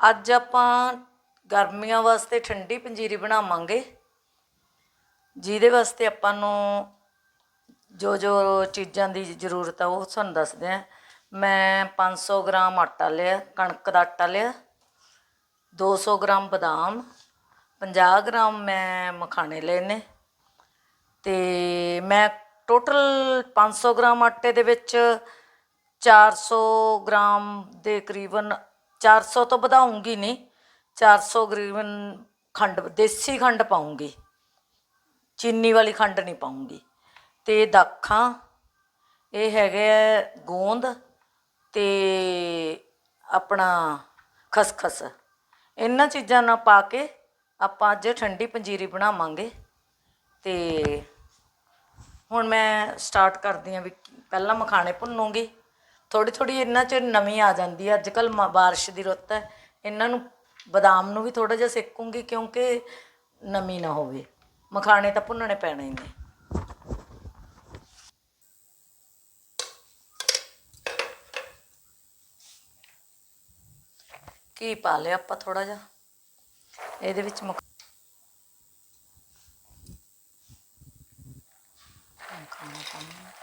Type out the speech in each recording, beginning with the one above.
ਅੱਜ ਆਪਾਂ ਗਰਮੀਆਂ ਵਾਸਤੇ ਠੰਡੀ ਪੰਜੀਰੀ ਬਣਾਵਾਂਗੇ। ਜਿਹਦੇ ਵਾਸਤੇ ਆਪਾਂ ਨੂੰ ਜੋ ਜੋ ਚੀਜ਼ਾਂ ਦੀ ਜ਼ਰੂਰਤ ਆ, ਉਹ ਤੁਹਾਨੂੰ ਦੱਸਦੇ ਆ। ਮੈਂ 500 ਗ੍ਰਾਮ ਆਟਾ ਲਿਆ, ਕਣਕ ਦਾ ਆਟਾ ਲਿਆ 200 ਗ੍ਰਾਮ ਬਦਾਮ 50 ਗ੍ਰਾਮ ਮੈਂ ਮਖਾਣੇ ਲਏ ਨੇ ਤੇ ਮੈਂ ਟੋਟਲ 500 ਗ੍ਰਾਮ ਆਟੇ ਦੇ ਵਿੱਚ 400 ਗ੍ਰਾਮ ਦੇ ਕਰੀਬਨ 400 ਤੋਂ ਵਧਾਉਂਗੀ ਨਹੀਂ 400 ਗਰੀਬਨ ਖੰਡ, ਦੇਸੀ ਖੰਡ ਪਾਉਂਗੀ। ਚੀਨੀ ਵਾਲੀ ਖੰਡ ਨਹੀਂ ਪਾਉਂਗੀ। ਤੇ ਦਾਖਾਂ, ਇਹ ਹੈਗੇ ਆ ਗੋਂਦ ਤੇ ਆਪਣਾ ਖਸਖਸ। ਇਹਨਾਂ ਚੀਜ਼ਾਂ ਨਾਲ ਪਾ ਕੇ ਆਪਾਂ ਅੱਜ ਠੰਡੀ ਪੰਜੀਰੀ ਬਣਾਵਾਂਗੇ। ਤੇ ਹੁਣ ਮੈਂ ਸਟਾਰਟ ਕਰਦੀ ਹਾਂ ਵੀ ਪਹਿਲਾਂ ਮਖਾਣੇ ਭੁੰਨੂਗੀ ਥੋੜੀ ਥੋੜੀ ਇਹਨਾਂ 'ਚ ਨਵੀਂ ਆ ਜਾਂਦੀ ਹੈ। ਅੱਜ ਕੱਲ ਬਾਰਿਸ਼ ਦੀ ਰੁੱਤ ਹੈ। ਇਹਨਾਂ ਨੂੰ ਬਦਾਮ ਨੂੰ ਵੀ ਥੋੜਾ ਜਿਹਾ ਸੇਕੂੰਗੀ ਕਿਉਂਕਿ ਨਮੀ ਨਾ ਹੋਵੇ। ਮਖਾਣੇ ਤਾਂ ਭੁੰਨਣੇ ਪੈਣੇ ਹੀ ਨੇ। ਕੀ ਪਾ ਲਿਆ ਆਪਾਂ ਥੋੜਾ ਜਿਹਾ? ਇਹਦੇ ਵਿੱਚ ਮਖ, ਮਖਾਣਾ ਪਾਉਣਾ।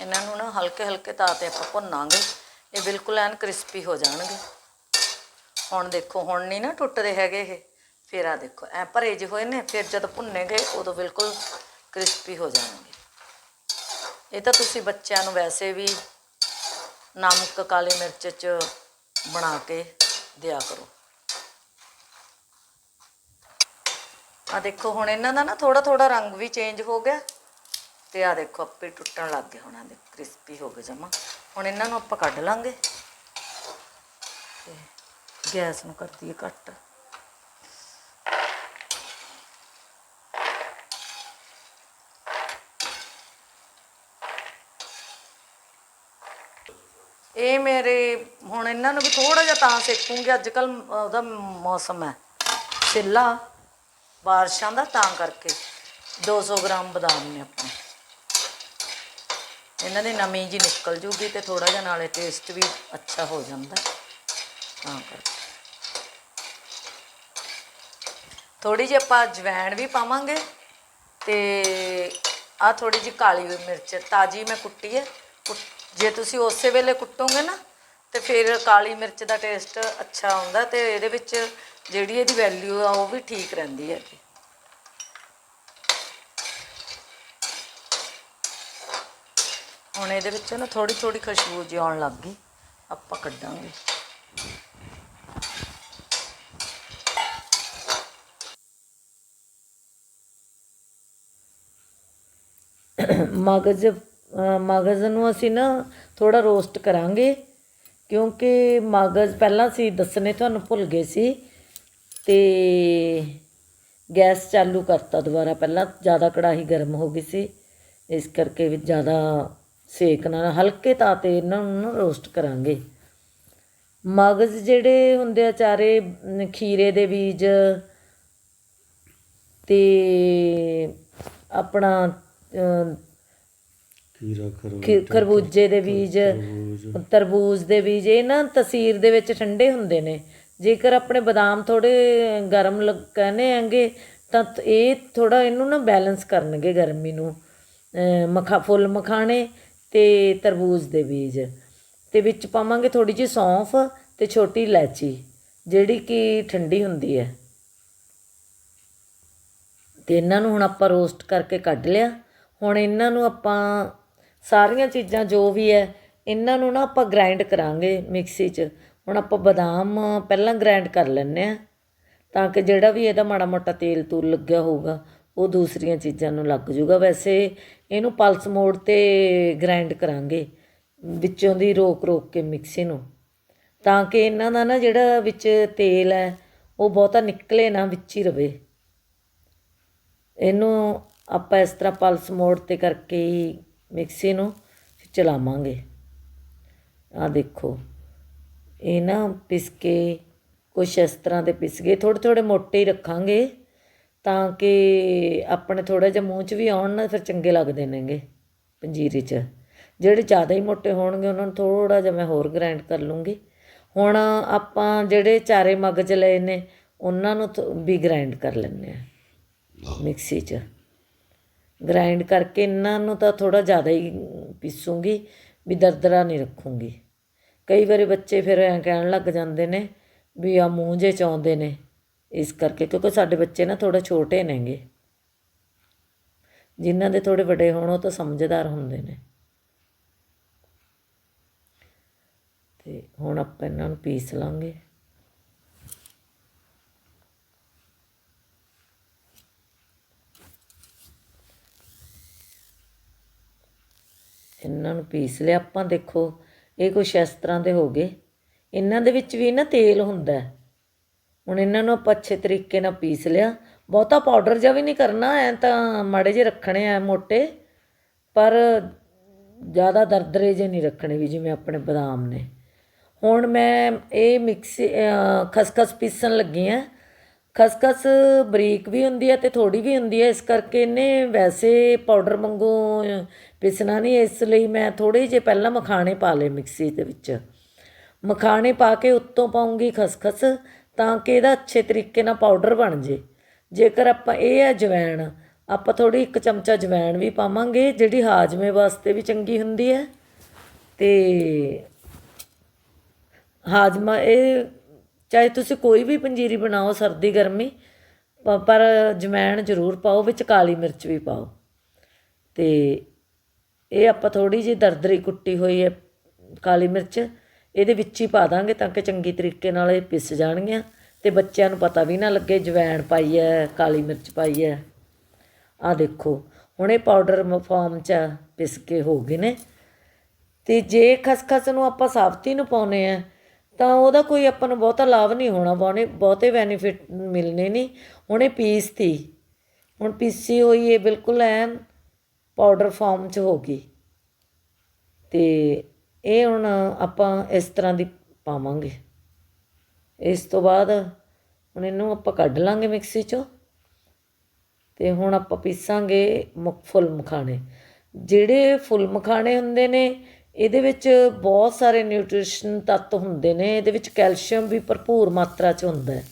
ਇਹਨਾਂ ਨੂੰ ਨਾ ਹਲਕੇ ਹਲਕੇ ਤਾਅ ਤੇ ਆਪਾਂ ਭੁੰਨਾਂਗੇ। ਇਹ ਬਿਲਕੁਲ ਐਨ ਕ੍ਰਿਸਪੀ ਹੋ ਜਾਣਗੇ। ਹੁਣ ਦੇਖੋ, ਹੁਣ ਨਹੀਂ ਨਾ ਟੁੱਟਦੇ ਹੈਗੇ ਇਹ। ਫਿਰ ਆ ਦੇਖੋ, ਐ ਭਰੇ ਜਿਹੇ ਹੋਏ ਨੇ, ਫਿਰ ਜਦ ਭੁੰਨੇ ਗਏ, ਉਦੋਂ ਬਿਲਕੁਲ ਕ੍ਰਿਸਪੀ ਹੋ ਜਾਣਗੇ। ਇਹ ਤਾਂ ਤੁਸੀਂ ਬੱਚਿਆਂ ਨੂੰ ਵੈਸੇ ਵੀ ਨਮਕ, ਕਾਲੀ ਮਿਰਚ ਚ ਬਣਾ ਕੇ ਦਿਆ ਕਰੋ। ਆ ਦੇਖੋ, ਹੁਣ ਇਹਨਾਂ ਦਾ ਨਾ ਥੋੜਾ ਥੋੜਾ ਰੰਗ ਵੀ ਚੇਂਜ ਹੋ ਗਿਆ। ਤੇ ਆ ਦੇਖੋ, ਆਪੇ ਟੁੱਟਣ ਲੱਗ ਗਏ ਹੁਣ ਦੇ ਕ੍ਰਿਸਪੀ ਹੋ ਗਏ ਜਮਾ। ਹੁਣ ਇਹਨਾਂ ਨੂੰ ਆਪਾਂ ਕੱਢ ਲਾਂਗੇ। ਤੇ ਗੈਸ ਨੂੰ ਕਰ ਦਈਏ ਘੱਟ। ਇਹ ਮੇਰੇ, ਹੁਣ ਇਹਨਾਂ ਨੂੰ ਵੀ ਥੋੜਾ ਜਿਹਾ ਤਾਂ ਸੇਕੂੰਗੀ। ਅੱਜ ਕੱਲ ਉਹਦਾ ਮੌਸਮ ਹੈ। ਸਿੱਲਾ ਬਾਰਿਸ਼ਾਂ ਦਾ ਤਾਂ ਕਰਕੇ। 200 ਗ੍ਰਾਮ ਬਦਾਮ ਨੇ ਆਪਣੇ। ਇਹਨਾਂ ਦੀ ਨਮੀ ਜੀ ਨਿਕਲ ਜੂਗੀ ਤੇ ਥੋੜਾ ਜਿਹਾ ਨਾਲੇ ਟੇਸਟ ਵੀ ਅੱਛਾ ਹੋ ਜਾਂਦਾ। ਤਾਂ ਕਰਕੇ। ਥੋੜੀ ਜਿਹੀ ਆਪਾਂ ਜਵੈਣ ਵੀ ਪਾਵਾਂਗੇ ਤੇ ਆ ਥੋੜੀ ਜਿਹੀ ਕਾਲੀ ਮਿਰਚ, ਤਾਜੀ ਮੈਂ ਕੁੱਟੀ ਹੈ। ਕੁੱਟ- ਜੇ ਤੁਸੀਂ ਉਸੇ ਵੇਲੇ ਕੁੱਟੋਗੇ ਨਾ, ਤੇ ਫਿਰ ਕਾਲੀ ਮਿਰਚ ਦਾ ਟੇਸਟ ਅੱਛਾ ਆਉਂਦਾ ਤੇ ਇਹਦੇ ਵਿੱਚ ਜਿਹੜੀ ਇਹਦੀ ਵੈਲਿਊ ਆ ਉਹ ਵੀ ਠੀਕ ਰਹਿੰਦੀ ਹੈ ਹੁਣ ਇਹਦੇ ਵਿੱਚ ਨਾ ਥੋੜੀ ਥੋੜੀ ਖੁਸ਼ਬੂ ਜਿਹੀ ਆਉਣ ਲੱਗ ਗਈ। ਆਪਾਂ ਕੱਢਾਂਗੇ। ਮਗਜ਼ ਮਗਜ਼ ਨੂੰ ਅਸੀਂ ਨਾ ਥੋੜਾ ਰੋਸਟ ਕਰਾਂਗੇ, ਕਿਉਂਕਿ ਮਗਜ਼ ਪਹਿਲਾਂ ਅਸੀਂ ਦੱਸਣੇ ਤੁਹਾਨੂੰ ਭੁੱਲ ਗਏ ਸੀ ਤੇ ਗੈਸ ਚਾਲੂ ਕਰਤਾ ਦੁਬਾਰਾ ਪਹਿਲਾਂ, ਜ਼ਿਆਦਾ ਕੜਾਹੀ ਗਰਮ ਹੋ ਗਈ ਸੀ। ਇਸ ਕਰਕੇ ਵੀ ਜ਼ਿਆਦਾ ਸੇਕ ਨਾਲ ਹਲਕੇ ਤਾਂ ਤੇ ਇਹਨਾਂ ਨੂੰ ਨਾ ਰੋਸਟ ਕਰਾਂਗੇ। ਮਗਜ਼ ਜਿਹੜੇ ਹੁੰਦੇ ਆ ਚਾਰੇ ਖੀਰੇ ਦੇ ਬੀਜ ਤੇ ਆਪਣਾ ਖੀਰਾ ਖਰਬੂਜਾ ਦੇ ਬੀਜ ਤਰਬੂਜ ਦੇ ਬੀਜ ਇਹ ਨਾ ਤਸੀਰ ਦੇ ਵਿੱਚ ਠੰਡੇ ਹੁੰਦੇ ਨੇ। ਜੇਕਰ ਆਪਣੇ ਬਦਾਮ ਥੋੜੇ ਗਰਮ ਲੱਗ ਕਹਿੰਦੇ ਆਂਗੇ ਤਾਂ ਇਹ ਥੋੜਾ ਇਹਨੂੰ ਨਾ ਬੈਲੈਂਸ ਕਰਨਗੇ ਗਰਮੀ ਨੂੰ। ਮਖਾ ਫੁੱਲ ਮਖਾਣੇ ਤੇ ਤਰਬੂਜ ਦੇ ਬੀਜ। ਤੇ ਵਿੱਚ ਪਾਵਾਂਗੇ ਥੋੜੀ ਜਿਹੀ ਸੌਂਫ ਤੇ ਛੋਟੀ ਇਲਾਇਚੀ ਜਿਹੜੀ ਕਿ ਠੰਡੀ ਹੁੰਦੀ ਹੈ। ਤੇ ਇਹਨਾਂ ਨੂੰ ਹੁਣ ਆਪਾਂ ਰੋਸਟ ਕਰਕੇ ਕੱਢ ਲਿਆ। ਹੁਣ ਇਹਨਾਂ ਨੂੰ ਆਪਾਂ ਸਾਰੀਆਂ ਚੀਜ਼ਾਂ ਜੋ ਵੀ ਹੈ, ਇਹਨਾਂ ਨੂੰ ਨਾ ਆਪਾਂ ਗ੍ਰਾਈਂਡ ਕਰਾਂਗੇ ਮਿਕਸੀ 'ਚ। ਹੁਣ ਆਪਾਂ ਬਦਾਮ ਪਹਿਲਾਂ ਗ੍ਰਾਈਂਡ ਕਰ ਲੈਂਦੇ ਆ ਤਾਂ ਕਿ ਜਿਹੜਾ ਵੀ ਇਹਦਾ ਮਾੜਾ ਮੋਟਾ ਤੇਲ ਤੂਲ ਲੱਗਿਆ ਹੋਊਗਾ ਉਹ ਦੂਸਰੀਆਂ ਚੀਜ਼ਾਂ ਨੂੰ ਲੱਗ ਜੂਗਾ। ਵੈਸੇ ਇਹਨੂੰ ਪਲਸ ਮੋਡ ਤੇ ਗ੍ਰਾਈਂਡ ਕਰਾਂਗੇ, ਵਿੱਚੋਂ ਦੀ ਰੋਕ ਰੋਕ ਕੇ ਮਿਕਸੀ ਨੂੰ। ਤਾਂ ਕਿ ਇਹਨਾਂ ਦਾ ਨਾ ਜਿਹੜਾ ਵਿੱਚ ਤੇਲ ਹੈ, ਉਹ ਬਹੁਤਾ ਨਿਕਲੇ ਨਾ, ਵਿੱਚ ਹੀ ਰਵੇ। ਇਹਨੂੰ ਆਪਾਂ ਇਸ ਤਰ੍ਹਾਂ ਪਲਸ ਮੋਡ ਤੇ ਕਰਕੇ ਹੀ ਮਿਕਸੀ ਨੂੰ ਚਲਾਵਾਂਗੇ। ਆ ਦੇਖੋ, ਇਹ ਨਾ ਪਿਸ ਕੇ ਕੁਛ ਇਸ ਤਰ੍ਹਾਂ ਦੇ ਪਿਸ ਗਏ। ਥੋੜੇ ਥੋੜੇ ਮੋਟੇ ਹੀ ਰੱਖਾਂਗੇ। ਤਾਂ ਕਿ ਆਪਣੇ ਥੋੜ੍ਹਾ ਜਿਹਾ ਮੂੰਹ 'ਚ ਵੀ ਆਉਣ, ਨਾ ਫਿਰ ਚੰਗੇ ਲੱਗਦੇ ਨੇਗੇ ਪੰਜੀਰੀ 'ਚ। ਜਿਹੜੇ ਜ਼ਿਆਦਾ ਹੀ ਮੋਟੇ ਹੋਣਗੇ, ਉਹਨਾਂ ਨੂੰ ਥੋੜ੍ਹਾ ਜਿਹਾ ਮੈਂ ਹੋਰ ਗ੍ਰਾਈਂਡ ਕਰ ਲੂੰਗੀ। ਹੁਣ ਆਪਾਂ ਜਿਹੜੇ ਚਾਰੇ ਮਗਜ ਲਏ ਨੇ, ਉਹਨਾਂ ਨੂੰ ਥੋ- ਵੀ ਗ੍ਰਾਈਂਡ ਕਰ ਲੈਂਦੇ ਹਾਂ ਮਿਕਸੀ 'ਚ। ਗ੍ਰਾਈਂਡ ਕਰਕੇ ਇਹਨਾਂ ਨੂੰ ਤਾਂ ਥੋੜਾ ਜ਼ਿਆਦਾ ਹੀ ਪੀਸੂੰਗੀ, ਵੀ ਦਰਦਰਾ ਨਹੀਂ ਰੱਖੂੰਗੀ। ਕਈ ਵਾਰੀ ਬੱਚੇ ਫਿਰ ਐਂ ਕਹਿਣ ਲੱਗ ਜਾਂਦੇ ਨੇ, ਵੀ ਆ ਮੂੰਹ ਜੇ ਚ ਆਉਂਦੇ ਨੇ ਇਸ ਕਰਕੇ, ਕਿਉਂਕਿ ਸਾਡੇ ਬੱਚੇ ਨਾ ਥੋੜਾ ਛੋਟੇ ਨੇਗੇ। ਜਿਨ੍ਹਾਂ ਦੇ ਥੋੜੇ ਵੱਡੇ ਹੋਣ, ਉਹ ਤਾਂ ਸਮਝਦਾਰ ਹੁੰਦੇ ਨੇ। ਤੇ ਹੁਣ ਆਪਾਂ ਇਹਨਾਂ ਨੂੰ ਪੀਸ ਲਾਂਗੇ। ਇਹਨਾਂ ਨੂੰ ਪੀਸ ਲਿਆ। ਆਪਾਂ ਦੇਖੋ, ਇਹ ਕੁਛ ਇਸ ਤਰ੍ਹਾਂ ਦੇ ਹੋ ਗਏ। ਇਹਨਾਂ ਦੇ ਵਿੱਚ ਵੀ ਨਾ ਤੇਲ ਹੁੰਦਾ ਹੈ। ਹੁਣ ਇਹਨਾਂ ਨੂੰ ਆਪਾਂ ਅੱਛੇ ਤਰੀਕੇ ਨਾਲ ਪੀਸ ਲਿਆ। ਬਹੁਤਾ ਪਾਊਡਰ ਜਿਹਾ ਵੀ ਨਹੀਂ ਕਰਨਾ, ਐ ਤਾਂ ਮਾੜੇ ਜਿਹੇ ਰੱਖਣੇ ਆ ਮੋਟੇ, ਪਰ ਜ਼ਿਆਦਾ ਦਰਦਰੇ ਜਿਹੇ ਨਹੀਂ ਰੱਖਣੇ ਵੀ ਜਿਵੇਂ ਆਪਣੇ ਬਦਾਮ ਨੇ। ਹੁਣ ਮੈਂ ਇਹ ਮਿਕਸੀ ਖਸਖਸ ਪੀਸਣ ਲੱਗੀ ਆ। ਖਸਖਸ ਬਰੀਕ ਵੀ ਹੁੰਦੀ ਹੈ ਤੇ ਥੋੜੀ ਵੀ ਹੁੰਦੀ ਹੈ ਇਸ ਕਰਕੇ ਇਹਨੇ ਵੈਸੇ ਪਾਊਡਰ ਵਾਂਗੂ ਪੀਸਣਾ ਨਹੀਂ, ਇਸ ਲਈ ਮੈਂ ਥੋੜੇ ਜਿਹੇ ਪਹਿਲਾਂ ਮਖਾਣੇ ਪਾ ਲਏ ਮਿਕਸੀ ਦੇ ਵਿੱਚ। ਮਖਾਣੇ ਪਾ ਕੇ ਉੱਤੋਂ ਪਾਉਂਗੀ ਖਸਖਸ ਤਾਂ ਕਿ ਇਹਦਾ ਅੱਛੇ ਤਰੀਕੇ ਨਾਲ ਪਾਊਡਰ ਬਣ ਜੇ। ਜੇਕਰ ਆਪਾਂ ਇਹ ਹੈ ਜਵੈਣ, ਆਪਾਂ ਥੋੜ੍ਹੀ ਇੱਕ ਚਮਚਾ ਜਵੈਣ ਵੀ ਪਾਵਾਂਗੇ, ਜਿਹੜੀ ਹਾਜ਼ਮੇ ਵਾਸਤੇ ਵੀ ਚੰਗੀ ਹੁੰਦੀ ਹੈ। ਤੇ ਹਾਜ਼ਮਾ ਇਹ, ਚਾਹੇ ਤੁਸੀਂ ਕੋਈ ਵੀ ਪੰਜੀਰੀ ਬਣਾਓ ਸਰਦੀ ਗਰਮੀ, ਪ- ਪਰ ਜਮੈਣ ਜ਼ਰੂਰ ਪਾਓ, ਵਿੱਚ ਕਾਲੀ ਮਿਰਚ ਵੀ ਪਾਓ। ਤੇ ਇਹ ਆਪਾਂ ਥੋੜੀ ਜਿਹੀ ਦਰਦਰੀ ਕੁੱਟੀ ਹੋਈ ਹੈ ਕਾਲੀ ਮਿਰਚ ਇਹਦੇ ਵਿੱਚ ਹੀ ਪਾ ਦਾਂਗੇ ਤਾਂ ਕਿ ਚੰਗੀ ਤਰੀਕੇ ਨਾਲ ਇਹ ਪਿਸ ਜਾਣਗੀਆਂ। ਤੇ ਬੱਚਿਆਂ ਨੂੰ ਪਤਾ ਵੀ ਨਾ ਲੱਗੇ, ਜਵੈਣ ਪਾਈ ਹੈ ਕਾਲੀ ਮਿਰਚ ਪਾਈ ਹੈ ਆ ਦੇਖੋ, ਹੁਣ ਇਹ ਪਾਊਡਰ ਫਾਰਮ ਚ ਪਿਸ ਕੇ ਹੋ ਗਏ ਨੇ। ਤੇ ਜੇ ਖਸਖਸ ਨੂੰ ਆਪਾਂ ਸਾਬਤੀ ਨੂੰ ਪਾਉਨੇ ਆ, ਤਾਂ ਉਹਦਾ ਕੋਈ ਆਪਾਂ ਨੂੰ ਬਹੁਤਾ ਲਾਭ ਨਹੀਂ ਹੋਣਾ ਬਹੁਨੇ ਬਹੁਤੇ ਬੈਨੀਫਿਟ ਮਿਲਨੇ ਨਹੀਂ। ਹੁਣ ਇਹ ਪੀਸ ਤੀ। ਹੁਣ ਪੀਸੀ ਹੋਈ ਇਹ ਬਿਲਕੁਲ ਐਨ ਪਾਊਡਰ ਫਾਰਮ 'ਚ ਹੋ ਗਈ। ਤੇ ਇਹ ਹੁਣ ਆਪਾਂ ਇਸ ਤਰ੍ਹਾਂ ਦੀ ਪਾਵਾਂਗੇ। ਇਸ ਤੋਂ ਬਾਅਦ ਹੁਣ ਇਹਨੂੰ ਆਪਾਂ ਕੱਢ ਲਾਂਗੇ ਮਿਕਸੀ 'ਚੋਂ ਤੇ ਹੁਣ ਆਪਾਂ ਪੀਸਾਂਗੇ ਮੁਕ ਫੁੱਲ ਮਖਾਣੇ। ਜਿਹੜੇ ਫੁੱਲ ਮਖਾਣੇ ਹੁੰਦੇ ਨੇ, ਇਹਦੇ ਵਿੱਚ ਬਹੁਤ ਸਾਰੇ ਨਿਊਟ੍ਰੀਸ਼ਨ ਤੱਤ ਹੁੰਦੇ ਨੇ, ਇਹਦੇ ਵਿੱਚ ਕੈਲਸ਼ੀਅਮ ਵੀ ਭਰਪੂਰ ਮਾਤਰਾ 'ਚ ਹੁੰਦਾ ਹੈ।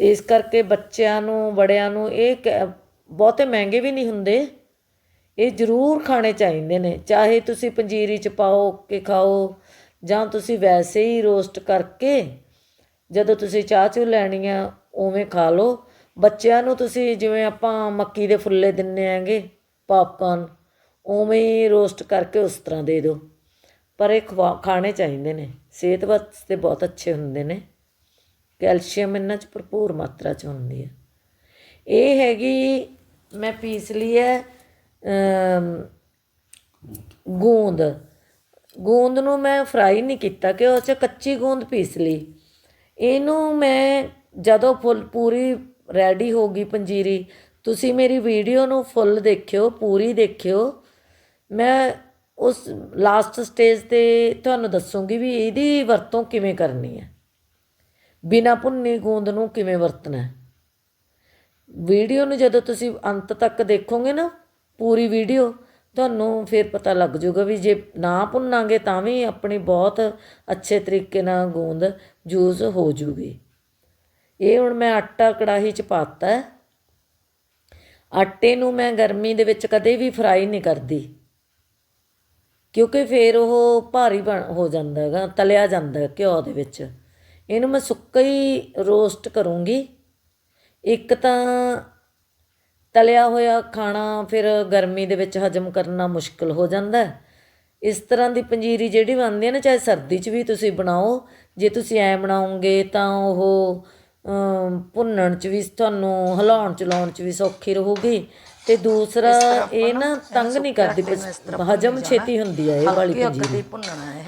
ਇਸ ਕਰਕੇ ਬੱਚਿਆਂ ਨੂੰ ਬੜਿਆਂ ਨੂੰ ਇਹ ਕ- ਬਹੁਤੇ ਮਹਿੰਗੇ ਵੀ ਨਹੀਂ ਹੁੰਦੇ ਇਹ ਜ਼ਰੂਰ ਖਾਣੇ ਚਾਹੀਦੇ ਨੇ, ਚਾਹੇ ਤੁਸੀਂ ਪੰਜੀਰੀ 'ਚ ਪਾਓ ਕਿ ਖਾਓ, ਜਾਂ ਤੁਸੀਂ ਵੈਸੇ ਹੀ ਰੋਸਟ ਕਰਕੇ ਜਦੋਂ ਤੁਸੀਂ ਚਾਹ ਚੂ ਲੈਣੀ ਆ, ਉਵੇਂ ਖਾ ਲਓ। ਬੱਚਿਆਂ ਨੂੰ ਤੁਸੀਂ ਜਿਵੇਂ ਆਪਾਂ ਮੱਕੀ ਦੇ ਫੁੱਲੇ ਦਿੰਨੇ ਆਂਗੇ ਪਾਪਕਾਰਨ ਉਵੇਂ ਹੀ ਰੋਸਟ ਕਰਕੇ ਉਸ ਤਰ੍ਹਾਂ ਦੇ ਦਿਓ। ਪਰ ਇਹ ਖਵਾ, ਖਾਣੇ ਚਾਹੀਦੇ ਨੇ, ਸਿਹਤ ਵਾਸਤੇ ਬਹੁਤ ਅੱਛੇ ਹੁੰਦੇ ਨੇ। ਕੈਲਸ਼ੀਅਮ ਇਹਨਾਂ 'ਚ ਭਰਪੂਰ ਮਾਤਰਾ 'ਚ ਹੁੰਦੀ ਹੈ ਇਹ ਹੈਗੀ, ਮੈਂ ਪੀਸ ਲਈ ਹੈ ਗੂੰਦ। ਗੂੰਦ ਨੂੰ ਮੈਂ ਫਰਾਈ ਨਹੀਂ ਕੀਤਾ ਕਿ ਉਹ 'ਚ ਕੱਚੀ ਗੂੰਦ ਪੀਸ ਲਈ। ਇਹਨੂੰ ਮੈਂ ਜਦੋਂ ਫੁੱਲ, ਪੂਰੀ ਰੈਡੀ ਹੋ ਗਈ ਪੰਜੀਰੀ, ਤੁਸੀਂ ਮੇਰੀ ਵੀਡੀਓ ਨੂੰ ਫੁੱਲ ਦੇਖਿਓ, ਪੂਰੀ ਦੇਖਿਓ। ਮੈਂ ਉਸ ਲਾਸਟ ਸਟੇਜ ਤੇ ਤੁਹਾਨੂੰ ਦੱਸੂਗੀ ਵੀ ਇਹਦੀ ਵਰਤੋਂ ਕਿਵੇਂ ਕਰਨੀ ਹੈ। ਬਿਨਾ ਭੁੰਨੀ ਗੂੰਦ ਨੂੰ ਕਿਵੇਂ ਵਰਤਣਾ ਹੈ। ਵੀਡੀਓ ਨੂੰ ਜਦੋਂ ਤੁਸੀਂ ਅੰਤ ਤੱਕ ਦੇਖੋਗੇ ਨਾ ਪੂਰੀ ਵੀਡੀਓ, ਤੁਹਾਨੂੰ ਫਿਰ ਪਤਾ ਲੱਗ ਜਾਊਗਾ ਵੀ ਜੇ ਨਾ ਭੁੰਨਾਂਗੇ ਤਾਂ ਵੀ ਆਪਣੀ ਬਹੁਤ ਅੱਛੇ ਤਰੀਕੇ ਨਾਲ ਗੂੰਦ ਜੂਸ ਹੋ ਜੂਗੀ। ਇਹ ਹੁਣ ਮੈਂ ਆਟਾ ਕੜਾਹੀ 'ਚ ਪਾਤਾ। ਆਟੇ ਨੂੰ ਮੈਂ ਗਰਮੀ ਦੇ ਵਿੱਚ ਕਦੇ ਵੀ ਫਰਾਈ ਨਹੀਂ ਕਰਦੀ। ਕਿਉਂਕਿ ਫਿਰ ਉਹ ਭਾਰੀ ਬਣ, ਹੋ ਜਾਂਦਾ ਹੈਗਾ, ਤਲਿਆ ਜਾਂਦਾ ਘਿਓ ਦੇ ਵਿੱਚ। ਇਹਨੂੰ ਮੈਂ ਸੁੱਕਾ ਹੀ ਰੋਸਟ ਕਰੂੰਗੀ। ਇੱਕ ਤਾਂ ਤਲਿਆ ਹੋਇਆ ਖਾਣਾ ਫਿਰ ਗਰਮੀ ਦੇ ਵਿੱਚ ਹਜਮ ਕਰਨਾ ਮੁਸ਼ਕਲ ਹੋ ਜਾਂਦਾ ਇਸ ਤਰ੍ਹਾਂ ਦੀ ਪੰਜੀਰੀ ਜਿਹੜੀ ਬਣਦੀ ਹੈ ਨਾ, ਚਾਹੇ ਸਰਦੀ 'ਚ ਵੀ ਤੁਸੀਂ ਬਣਾਓ, ਜੇ ਤੁਸੀਂ ਐ ਬਣਾਉਂਗੇ ਤਾਂ ਉਹ ਭੁੰਨਣ 'ਚ ਵੀ, ਤੁਹਾਨੂੰ ਹਿਲਾਉਣ ਚਲਾਉਣ 'ਚ ਵੀ ਸੌਖੀ ਰਹੂਗੀ। ਤੇ ਦੂਸਰਾ ਇਹ ਨਾ ਤੰਗ ਨਹੀਂ ਕਰਦੀ ਹਜਮ ਛੇਤੀ ਹੁੰਦੀ ਹੈ ਇਹ ਵਾਲੀ ਪੰਜੀਰੀ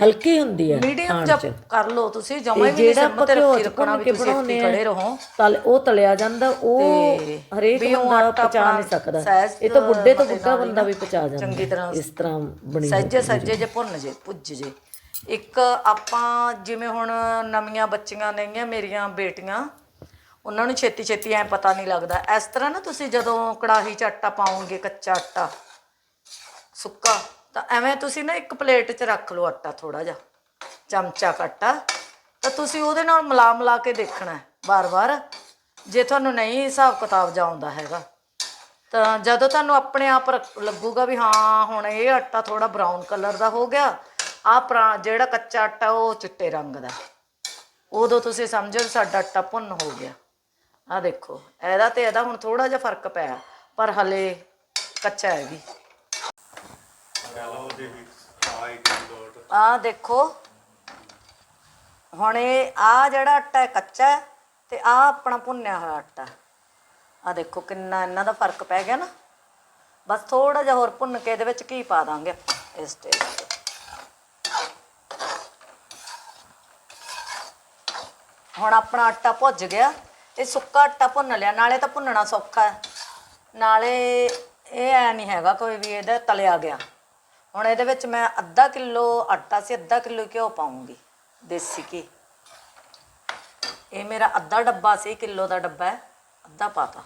ਹਲਕੀ ਹੁੰਦੀ ਹੈ ਮੀਡੀਅਮ ਚ ਕਰ ਲਓ ਤੁਸੀਂ ਜਮਾ ਵੀ ਨਹੀਂ ਸਿਮ ਤੇ ਰੱਖਣਾ ਵੀ ਤੁਸੀਂ ਇੱਥੇ ਖੜੇ ਰਹੋ। ਤਲ ਉਹ ਤਲਿਆ ਜਾਂਦਾ ਉਹ ਹਰੇਕ ਬੰਦਾ ਪਚਾ ਨਹੀਂ ਸਕਦਾ। ਇਹ ਤਾਂ ਬੁੱਢੇ ਤੋਂ ਬੁੱਢਾ ਬੰਦਾ ਵੀ ਪਚਾ ਜਾਂਦਾ ਚੰਗੀ ਤਰ੍ਹਾਂ ਇਸ ਤਰ੍ਹਾਂ ਬਣੀ ਸਹਿਜੇ ਸਹਿਜੇ ਜੇ ਭੁੰਨ ਜੇ ਭੁੱਜ ਜੇ। ਇੱਕ ਆਪਾਂ ਜਿਵੇਂ ਹੁਣ ਨਵੀਆਂ ਬੱਚੀਆਂ ਨੇਗੀਆਂ ਮੇਰੀਆਂ ਬੇਟੀਆਂ ਉਹਨਾਂ ਨੂੰ ਛੇਤੀ ਛੇਤੀ ਐ ਪਤਾ ਨਹੀਂ ਲੱਗਦਾ। ਇਸ ਤਰ੍ਹਾਂ ਨਾ ਤੁਸੀਂ ਜਦੋਂ ਕੜਾਹੀ 'ਚ ਆਟਾ ਪਾਉਂਗੇ ਕੱਚਾ ਆਟਾ, ਸੁੱਕਾ, ਤਾਂ ਐਵੇਂ ਤੁਸੀਂ ਨਾ ਇੱਕ ਪਲੇਟ 'ਚ ਰੱਖ ਲਓ ਆਟਾ ਥੋੜਾ ਜਿਹਾ, ਚਮਚਾ ਕੁ ਆਟਾ ਤਾਂ ਤੁਸੀਂ ਉਹਦੇ ਨਾਲ ਮਿਲਾ ਮਿਲਾ ਕੇ ਦੇਖਣਾ ਵਾਰ-ਵਾਰ ਜੇ ਤੁਹਾਨੂੰ ਨਹੀਂ ਹਿਸਾਬ ਕਿਤਾਬ ਜਾਉਂਦਾ ਹੈਗਾ। ਤਾਂ ਜਦੋਂ ਤੁਹਾਨੂੰ ਆਪਣੇ ਆਪ ਰ- ਲੱਗੂਗਾ ਵੀ ਹਾਂ, ਹੁਣ ਇਹ ਆਟਾ ਥੋੜਾ ਬਰਾਊਨ ਕਲਰ ਦਾ ਹੋ ਗਿਆ ਆ ਜਿਹੜਾ ਕੱਚਾ ਆਟਾ ਉਹ ਚਿੱਟੇ ਰੰਗ ਦਾ। ਉਦੋਂ ਤੁਸੀਂ ਸਮਝੋ ਵੀ ਸਾਡਾ ਆਟਾ ਭੁੰਨ ਹੋ ਗਿਆ। ਆ ਦੇਖੋ, ਇਹਦਾ ਤੇ ਇਹਦਾ ਹੁਣ ਥੋੜਾ ਜਿਹਾ ਫ਼ਰਕ ਪਿਆ, ਪਰ ਹਲੇ ਕੱਚਾ ਹੈ ਵੀ। ਆ ਦੇਖੋ, ਹੁਣ ਇਹ ਆ ਜਿਹੜਾ ਆਟਾ ਹੈ ਕੱਚਾ ਹੈ ਤੇ ਆ ਆਪਣਾ ਭੁੰਨਿਆ ਹੋਇਆ ਆਟਾ ਆ ਦੇਖੋ ਕਿੰਨਾ ਇਹਨਾਂ ਦਾ ਫ਼ਰਕ ਪੈ ਗਿਆ ਨਾ। ਬਸ ਥੋੜਾ ਜਿਹਾ ਹੋਰ ਭੁੰਨ ਕੇ ਇਹਦੇ ਵਿੱਚ ਘੀ ਪਾ ਦਾਂਗੇ ਇਸ ਸਟੇਜ ਤੇ। ਹੁਣ ਆਪਣਾ ਆਟਾ ਭੁੱਜ ਗਿਆ। ਇਹ ਸੁੱਕਾ ਆਟਾ ਭੁੰਨ ਲਿਆ, ਨਾਲੇ ਤਾਂ ਭੁੰਨਣਾ ਸੌਖਾ ਹੈ। ਨਾਲੇ ਇਹ ਐ ਨਹੀਂ ਹੈਗਾ ਕੋਈ ਵੀ ਇਹਦਾ ਤਲਿਆ ਗਿਆ। ਹੁਣ ਇਹਦੇ ਵਿੱਚ ਮੈਂ ਅੱਧਾ ਕਿਲੋ ਆਟਾ ਸੀ, ਅੱਧਾ ਕਿਲੋ ਘਿਓ ਪਾਉਂਗੀ, ਦੇਸੀ ਘੀ। ਇਹ ਮੇਰਾ ਅੱਧਾ ਡੱਬਾ ਸੀ, ਕਿਲੋ ਦਾ ਡੱਬਾ ਹੈ, ਅੱਧਾ ਪਾਤਾ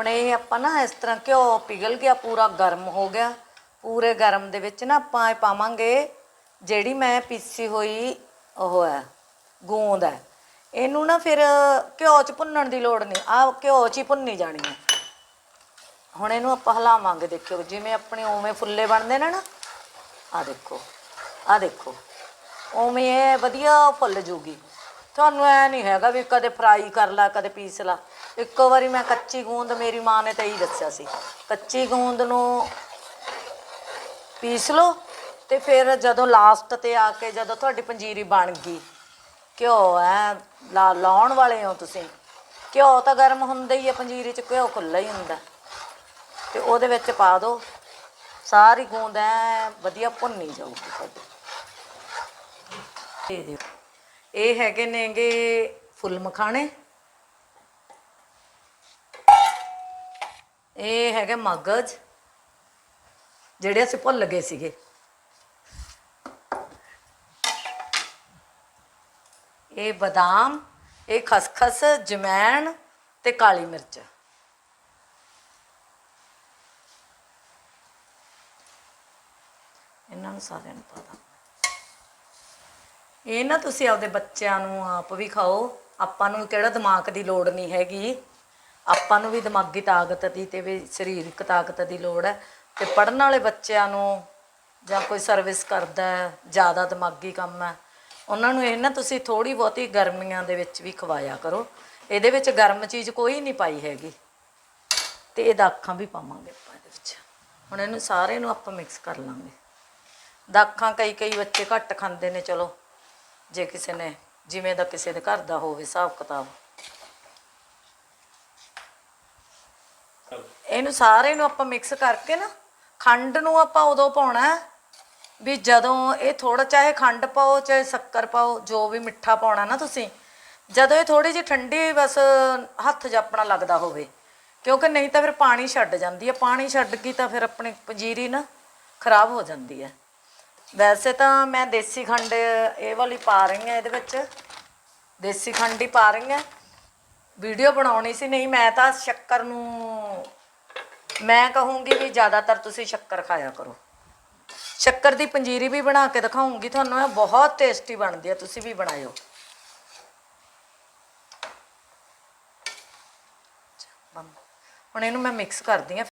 ਹੁਣ ਇਹ ਆਪਾਂ ਨਾ ਇਸ ਤਰ੍ਹਾਂ ਘਿਓ ਪਿਘਲ ਗਿਆ, ਪੂਰਾ ਗਰਮ ਹੋ ਗਿਆ। ਪੂਰੇ ਗਰਮ ਦੇ ਵਿੱਚ ਨਾ ਆਪਾਂ ਇਹ ਪਾਵਾਂਗੇ ਜਿਹੜੀ ਮੈਂ ਪੀਸੀ ਹੋਈ ਉਹ ਹੈ, ਗੂੰਦ ਹੈ। ਇਹਨੂੰ ਨਾ ਫਿਰ ਘਿਓ 'ਚ ਭੁੰਨਣ ਦੀ ਲੋੜ ਨਹੀਂ ਆ ਘਿਓ 'ਚ ਹੀ ਭੁੰਨੀ ਜਾਣੀ ਹੈ। ਹੁਣ ਇਹਨੂੰ ਆਪਾਂ ਹਿਲਾਵਾਂਗੇ, ਦੇਖਿਓ, ਜਿਵੇਂ ਆਪਣੇ ਉਵੇਂ ਫੁੱਲੇ ਬਣਦੇ ਨੇ ਨਾ। ਆ ਦੇਖੋ ਆ ਦੇਖੋ, ਉਵੇਂ ਇਹ ਵਧੀਆ ਫੁੱਲ ਜੂਗੀ। ਤੁਹਾਨੂੰ ਐ ਨਹੀਂ ਹੈਗਾ ਵੀ ਕਦੇ ਫਰਾਈ ਕਰ ਲਾ, ਕਦੇ ਪੀਸ ਲਾ। ਇੱਕੋ ਵਾਰੀ ਮੈਂ ਕੱਚੀ ਗੂੰਦ ਮੇਰੀ ਮਾਂ ਨੇ ਤਾਂ ਇਹੀ ਦੱਸਿਆ ਸੀ। ਕੱਚੀ ਗੂੰਦ ਨੂੰ ਪੀਸ ਲਓ ਤੇ ਫਿਰ ਜਦੋਂ ਲਾਸਟ ਤੇ ਆ ਕੇ ਜਦੋਂ ਤੁਹਾਡੀ ਪੰਜੀਰੀ ਬਣ ਗਈ, ਘਿਓ ਐ ਲਾ ਲਾਉਣ ਵਾਲੇ ਹੋ ਤੁਸੀਂ। ਘਿਓ ਤਾਂ ਗਰਮ ਹੁੰਦਾ ਹੀ ਹੈ ਪੰਜੀਰੀ 'ਚ ਘਿਓ ਖੁੱਲਾ ਹੀ ਹੁੰਦਾ। ਤੇ ਉਹਦੇ ਵਿੱਚ ਪਾ ਦਿਓ ਸਾਰੀ ਗੂੰਦ ਐ ਵਧੀਆ ਭੁੰਨੀ ਜਾਊਗੀ ਤੁਹਾਡੀ। ਇਹ ਹੈਗੇ ਨੇਗੇ ਫੁੱਲ ਮਖਾਣੇ। ਇਹ ਹੈਗੇ ਮਗਜ, ਜਿਹੜੇ ਅਸੀਂ ਭੁੱਲ ਗਏ ਸੀਗੇ। ਇਹ ਬਦਾਮ, ਇਹ ਖਸਖਸ ਜਮੈਣ ਤੇ ਕਾਲੀ ਮਿਰਚ। ਇਹਨਾਂ ਨੂੰ ਸਾਰਿਆਂ ਨੂੰ ਪਤਾ। ਇਹ ਨਾ ਤੁਸੀਂ ਆਪਦੇ ਬੱਚਿਆਂ ਨੂੰ ਆਪ ਵੀ ਖਾਓ। ਆਪਾਂ ਨੂੰ ਕਿਹੜਾ ਦਿਮਾਗ ਦੀ ਲੋੜ ਨਹੀਂ ਹੈਗੀ। ਆਪਾਂ ਨੂੰ ਵੀ ਦਿਮਾਗੀ ਤਾਕਤ ਦੀ ਤੇ ਵੀ ਸਰੀਰਕ ਤਾਕਤ ਦੀ ਲੋੜ ਹੈ। ਤੇ ਪੜਨ ਵਾਲੇ ਬੱਚਿਆਂ ਨੂੰ ਜਾਂ ਕੋਈ ਸਰਵਿਸ ਕਰਦਾ ਹੈ, ਜ਼ਿਆਦਾ ਦਿਮਾਗੀ ਕੰਮ ਹੈ, ਉਹਨਾਂ ਨੂੰ ਇਹ ਨਾ ਤੁਸੀਂ ਥੋੜੀ ਬਹੁਤੀ ਗਰਮੀਆਂ ਦੇ ਵਿੱਚ ਵੀ ਖਵਾਇਆ ਕਰੋ। ਇਹਦੇ ਵਿੱਚ ਗਰਮ ਚੀਜ਼ ਕੋਈ ਨਹੀਂ ਪਾਈ ਹੈਗੀ। ਤੇ ਇਹ ਦਾਖਾਂ ਵੀ ਪਾਵਾਂਗੇ ਆਪਾਂ ਇਹਦੇ ਵਿੱਚ। ਹੁਣ ਇਹਨੂੰ ਸਾਰੇ ਨੂੰ ਆਪਾਂ ਮਿਕਸ ਕਰ ਲਾਂਗੇ। ਦਾਖਾਂ ਕਈ ਕਈ ਬੱਚੇ ਘੱਟ ਖਾਂਦੇ ਨੇ, ਚਲੋ, ਜੇ ਕਿਸੇ ਨੇ, ਜਿਵੇਂ ਦਾ ਕਿਸੇ ਦੇ ਘਰ ਦਾ ਹੋਵੇ, ਹਿਸਾਬ ਕਿਤਾਬ। ਇਹਨੂੰ ਸਾਰੇ ਨੂੰ ਆਪਾਂ ਮਿਕਸ ਕਰਕੇ ਨਾ, ਖੰਡ ਨੂੰ ਆਪਾਂ ਉਦੋਂ ਪਾਉਣਾ ਵੀ ਜਦੋਂ ਇਹ ਥੋੜਾ ਚਾਹੇ ਖੰਡ ਪਾਓ, ਚਾਹੇ ਸ਼ੱਕਰ ਪਾਓ, ਜੋ ਵੀ ਮਿੱਠਾ ਪਾਉਣਾ ਨਾ ਤੁਸੀਂ, ਜਦੋਂ ਇਹ ਥੋੜੀ ਜਿਹੀ ਠੰਡੀ ਬਸ ਹੱਥ 'ਚ ਆਪਣਾ ਲੱਗਦਾ ਹੋਵੇ, ਕਿਉਂਕਿ ਨਹੀਂ ਤਾਂ ਫਿਰ ਪਾਣੀ ਛੱਡ ਜਾਂਦੀ ਹੈ, ਪਾਣੀ ਛੱਡ ਗਈ ਤਾਂ ਫਿਰ ਆਪਣੀ ਪੰਜੀਰੀ ਨਾ ਖਰਾਬ ਹੋ ਜਾਂਦੀ ਹੈ। ਵੈਸੇ ਤਾਂ ਮੈਂ ਦੇਸੀ ਖੰਡ ਇਹ ਵਾਲੀ ਪਾ ਰਹੀ ਹਾਂ ਇਹਦੇ ਵਿੱਚ, ਦੇਸੀ ਖੰਡ ਹੀ ਪਾ ਰਹੀ ਹਾਂ। ਵੀਡੀਓ ਬਣਾਉਣੀ ਸੀ, ਨਹੀਂ ਮੈਂ ਤਾਂ ਸ਼ੱਕਰ ਨੂੰ ਮੈਂ ਕਹੂੰਗੀ ਵੀ ਜ਼ਿਆਦਾਤਰ ਤੁਸੀਂ ਸ਼ੱਕਰ ਖਾਇਆ ਕਰੋ। ਸ਼ੱਕਰ ਦੀ ਪੰਜੀਰੀ ਵੀ ਬਣਾ ਕੇ ਦਿਖਾਉਂਗੀ ਤੁਹਾਨੂੰ, ਇਹ ਬਹੁਤ ਟੇਸਟੀ ਬਣਦੀ ਹੈ ਤੁਸੀਂ ਵੀ ਬਣਾਇਓ। ਹੁਣ ਇਹਨੂੰ ਮੈਂ ਮਿਕਸ ਕਰਦੀ ਹਾਂ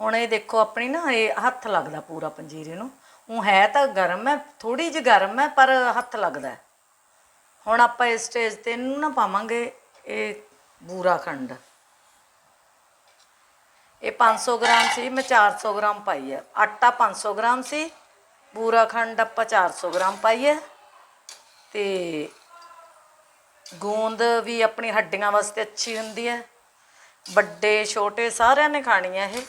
ਹੁਣ ਇਹ ਦੇਖੋ ਆਪਣੀ ਨਾ, ਇਹ ਹੱਥ ਲੱਗਦਾ ਪੂਰਾ ਪੰਜੀਰੀ ਨੂੰ। ਉਹ ਹੈ ਤਾਂ ਗਰਮ ਹੈ ਥੋੜੀ ਜਿਹੀ ਗਰਮ ਹੈ, ਪਰ ਹੱਥ ਲੱਗਦਾ ਹੁਣ ਆਪਾਂ ਇਸ ਸਟੇਜ ਤੇ ਇਹਨੂੰ ਨਾ ਪਾਵਾਂਗੇ, ਇਹ ਬੂਰਾ ਖੰਡ। ਇਹ 500 ਗ੍ਰਾਮ ਸੀ, ਮੈਂ 400 ਗ੍ਰਾਮ ਪਾਈ ਹੈ। ਆਟਾ 500 ਗ੍ਰਾਮ ਸੀ, ਬੂਰਾ ਖੰਡ ਆਪਾਂ 400 ਗ੍ਰਾਮ ਪਾਈ ਹੈ। ਤੇ ਗੂੰਦ ਵੀ ਆਪਣੀ ਹੱਡੀਆਂ ਵਾਸਤੇ ਅੱਛੀ ਹੁੰਦੀ ਹੈ। ਵੱਡੇ, ਛੋਟੇ ਸਾਰਿਆਂ ਨੇ ਖਾਣੀ ਹੈ ਇਹ।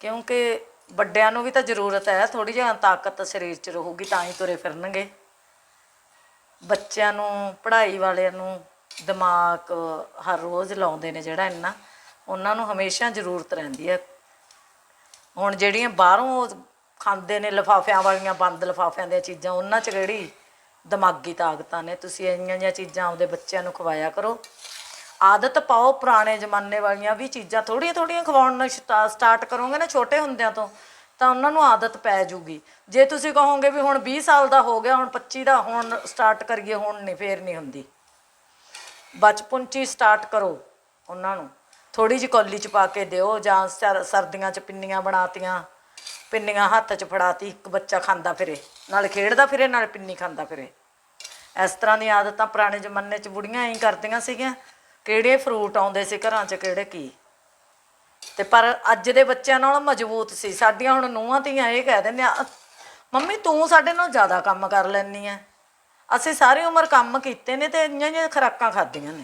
ਕਿਉਂਕਿ ਵੱਡਿਆਂ ਨੂੰ ਵੀ ਤਾਂ ਜ਼ਰੂਰਤ ਹੈ ਥੋੜੀ ਜਿਹੀ ਤਾਕਤ ਸਰੀਰ 'ਚ ਰਹੂਗੀ ਤਾਂ ਹੀ ਤੁਰੇ ਫਿਰਨਗੇ। ਬੱਚਿਆਂ ਨੂੰ, ਪੜ੍ਹਾਈ ਵਾਲਿਆਂ ਨੂੰ ਦਿਮਾਗ ਹਰ ਰੋਜ਼ ਲਾਉਂਦੇ ਨੇ ਜਿਹੜਾ ਇੰਨਾ। ਉਹਨਾਂ ਨੂੰ ਹਮੇਸ਼ਾ ਜ਼ਰੂਰਤ ਰਹਿੰਦੀ ਹੈ। ਹੁਣ ਜਿਹੜੀਆਂ ਬਾਹਰੋਂ ਖਾਂਦੇ ਨੇ ਲਿਫਾਫਿਆਂ ਵਾਲੀਆਂ, ਬੰਦ ਲਿਫਾਫਿਆਂ ਦੀਆਂ ਚੀਜ਼ਾਂ, ਉਹਨਾਂ 'ਚ ਕਿਹੜੀ ਦਿਮਾਗੀ ਤਾਕਤਾਂ ਨੇ? ਤੁਸੀਂ ਇੰਨੀਆਂ ਜਿਹੀਆਂ ਚੀਜ਼ਾਂ ਆਪਦੇ ਬੱਚਿਆਂ ਨੂੰ ਖਵਾਇਆ ਕਰੋ। ਆਦਤ ਪਾਓ, ਪੁਰਾਣੇ ਜ਼ਮਾਨੇ ਵਾਲੀਆਂ ਵੀ ਚੀਜ਼ਾਂ ਥੋੜੀਆਂ ਥੋੜੀਆਂ ਖਵਾਉਣ ਨੂੰ ਸਟਾਰਟ ਕਰੋਗੇ ਨਾ ਛੋਟੇ ਹੁੰਦਿਆਂ ਤੋਂ, ਤਾਂ ਉਹਨਾਂ ਨੂੰ ਆਦਤ ਪੈ ਜੂਗੀ। ਜੇ ਤੁਸੀਂ ਕਹੋਗੇ ਵੀ ਹੁਣ 20 ਸਾਲ ਦਾ ਹੋ ਗਿਆ, ਹੁਣ 25 ਦਾ, ਹੁਣ ਸਟਾਰਟ ਕਰੀਏ, ਹੁਣ ਨਹੀਂ, ਫੇਰ ਨਹੀਂ ਹੁੰਦੀ। ਬਚਪਨ 'ਚ ਹੀ ਸਟਾਰਟ ਕਰੋ ਉਹਨਾਂ ਨੂੰ। ਥੋੜੀ ਜਿਹੀ ਕੌਲੀ 'ਚ ਪਾ ਕੇ ਦਿਓ ਜਾਂ ਸਰ- ਸਰਦੀਆਂ 'ਚ ਪਿੰਨੀਆਂ ਬਣਾਤੀਆਂ, ਪਿੰਨੀਆਂ ਹੱਥ 'ਚ ਫੜਾਤੀ, ਇੱਕ ਬੱਚਾ ਖਾਂਦਾ ਫਿਰੇ, ਨਾਲ ਖੇਡਦਾ ਫਿਰੇ, ਨਾਲ ਪਿੰਨੀ ਖਾਂਦਾ ਫਿਰੇ। ਇਸ ਤਰ੍ਹਾਂ ਦੀਆਂ ਆਦਤਾਂ ਪੁਰਾਣੇ ਜ਼ਮਾਨੇ 'ਚ ਬੁੜੀਆਂ ਐਂ ਕਰਦੀਆਂ ਸੀਗੀਆਂ। ਕਿਹੜੇ ਫਰੂਟ ਆਉਂਦੇ ਸੀ ਘਰਾਂ 'ਚ, ਕਿਹੜੇ ਕੀ? ਤੇ ਪਰ ਅੱਜ ਦੇ ਬੱਚਿਆਂ ਨਾਲੋਂ ਮਜ਼ਬੂਤ ਸੀ। ਸਾਡੀਆਂ ਹੁਣ ਨੂੰਹਾਂ ਧੀਆਂ ਇਹ ਕਹਿ ਦਿੰਦੇ ਆ, ਮੰਮੀ, ਤੂੰ ਸਾਡੇ ਨਾਲ ਜ਼ਿਆਦਾ ਕੰਮ ਕਰ ਲੈਣੀ ਆ ਅਸੀਂ ਸਾਰੀ ਉਮਰ ਕੰਮ ਕੀਤੇ ਨੇ ਤੇ ਇੰਨੀਆਂ ਜਿਹੀਆਂ ਖੁਰਾਕਾਂ ਖਾਧੀਆਂ ਨੇ।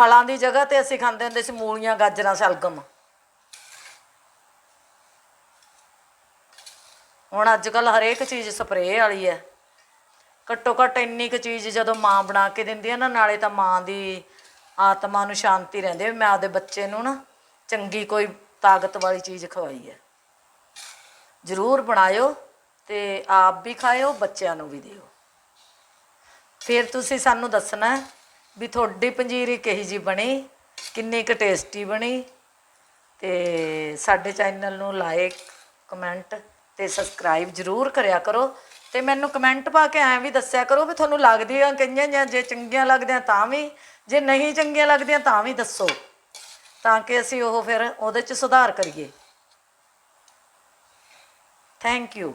ਫਲਾਂ ਦੀ ਜਗ੍ਹਾ ਤੇ ਅਸੀਂ ਖਾਂਦੇ ਹੁੰਦੇ ਸੀ ਮੂਲੀਆਂ, ਗਾਜਰਾਂ, ਸ਼ਲਗਮ। ਹੁਣ ਅੱਜ ਕੱਲ ਹਰੇਕ ਚੀਜ਼ ਸਪਰੇਅ ਵਾਲੀ ਹੈ ਘੱਟੋ ਘੱਟ ਇੰਨੀ ਕੁ ਚੀਜ਼ ਜਦੋਂ ਮਾਂ ਬਣਾ ਕੇ ਦਿੰਦੀ ਹੈ ਨਾ, ਨਾਲੇ ਤਾਂ ਮਾਂ ਦੀ ਆਤਮਾ ਨੂੰ ਸ਼ਾਂਤੀ ਰਹਿੰਦੀ ਹੈ ਮੈਂ ਆਪਦੇ ਬੱਚੇ ਨੂੰ ਨਾ ਚੰਗੀ ਕੋਈ ਤਾਕਤ ਵਾਲੀ ਚੀਜ਼ ਖਵਾਈ ਹੈ ਜ਼ਰੂਰ ਬਣਾਇਓ ਤੇ ਆਪ ਵੀ ਖਾਇਓ, ਬੱਚਿਆਂ ਨੂੰ ਵੀ ਦਿਓ। ਫਿਰ ਤੁਸੀਂ ਸਾਨੂੰ ਦੱਸਣਾ ਵੀ ਤੁਹਾਡੀ ਪੰਜੀਰੀ ਕਿਹੀ ਜੀ ਬਣੀ, ਕਿੰਨੀ ਕੁ ਟੇਸਟੀ ਬਣੀ ਤੇ ਸਾਡੇ ਚੈਨਲ ਨੂੰ ਲਾਈਕ ਕਮੈਂਟ ਤੇ ਸਬਸਕ੍ਰਾਈਬ ਜ਼ਰੂਰ ਕਰਿਆ ਕਰੋ ਤੇ ਮੈਨੂੰ ਕਮੈਂਟ ਪਾ ਕੇ ਐਂ ਵੀ ਦੱਸਿਆ ਕਰੋ ਵੀ ਤੁਹਾਨੂੰ ਲੱਗਦੀਆਂ ਕਈਆਂ ਜਾਂ ਜੇ ਚੰਗੀਆਂ ਲੱਗਦੀਆਂ ਤਾਂ ਵੀ, ਜੇ ਨਹੀਂ ਚੰਗੀਆਂ ਲੱਗਦੀਆਂ ਤਾਂ ਵੀ ਦੱਸੋ, ਤਾਂ ਕਿ ਅਸੀਂ ਉਹ ਫਿਰ ਉਹਦੇ ਚ ਸੁਧਾਰ ਕਰੀਏ। Thank you